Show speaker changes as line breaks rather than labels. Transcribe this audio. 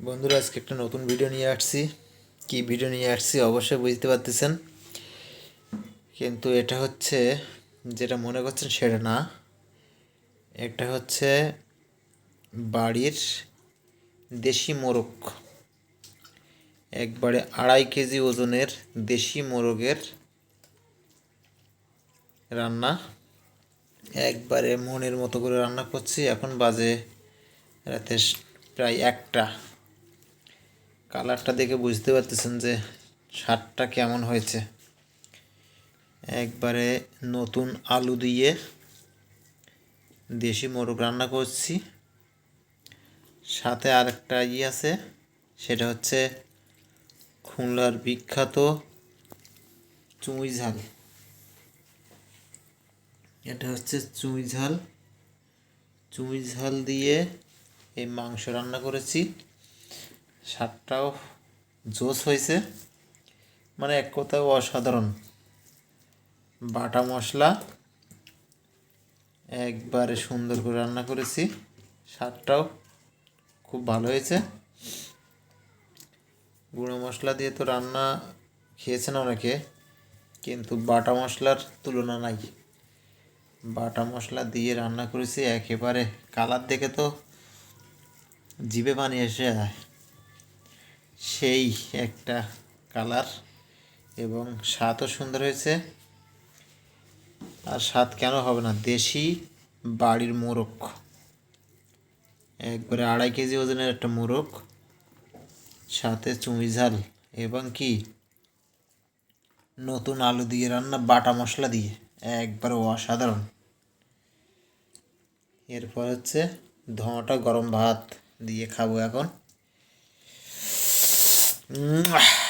বন্ধুরা, আজকে একটা নতুন ভিডিও নিয়ে আসছি। কি ভিডিও নিয়ে আসছি অবশ্যই বুঝতে পারতেছেন। কিন্তু এটা হচ্ছে, যেটা মনে করছেন সেটা না। এটা হচ্ছে বাড়ির দেশি মোরগ। একবারে আড়াই কেজি ওজনের দেশি মোরগের রান্না। একবারে মনের মতো করে রান্না করছি। এখন বাজে রাতে প্রায় একটা। কালারটা দেখে বুঝতে পারতেছেন যে স্বাদটা কেমন হয়েছে। একবারে নতুন আলু দিয়ে দেশি মোরগ রান্না করছি। সাথে আরেকটা ই আছে, সেটা হচ্ছে খুলনার বিখ্যাত চুঁই ঝাল। এটা হচ্ছে চুঁই ঝাল। চুঁই ঝাল দিয়ে এই মাংস রান্না করেছি। স্বাদটাও জোস হয়েছে। মানে এক কথায় অসাধারণ। বাটা মশলা একবারে সুন্দর করে রান্না করেছি। স্বাদটাও খুব ভালো হয়েছে। গুঁড়ো মশলা দিয়ে তো রান্না খেয়েছেন অনেকে, কিন্তু বাটা মশলার তুলনা নাই। বাটা মশলা দিয়ে রান্না করেছি, একেবারে কালার দেখে তো জিভে পানি এসে যায়। সেই একটা কালার এবং স্বাদও সুন্দর হয়েছে। আর স্বাদ কেন হবে না, দেশি বাড়ির মোরগ। একবারে আড়াই কেজি ওজনের একটা মোরগ, সাথে চুঁই ঝাল এবং কি নতুন আলু দিয়ে রান্না, বাটা মশলা দিয়ে, একবারে অসাধারণ। এরপর হচ্ছে ধোঁয়াটা গরম ভাত দিয়ে খাব এখন। 嗯，系。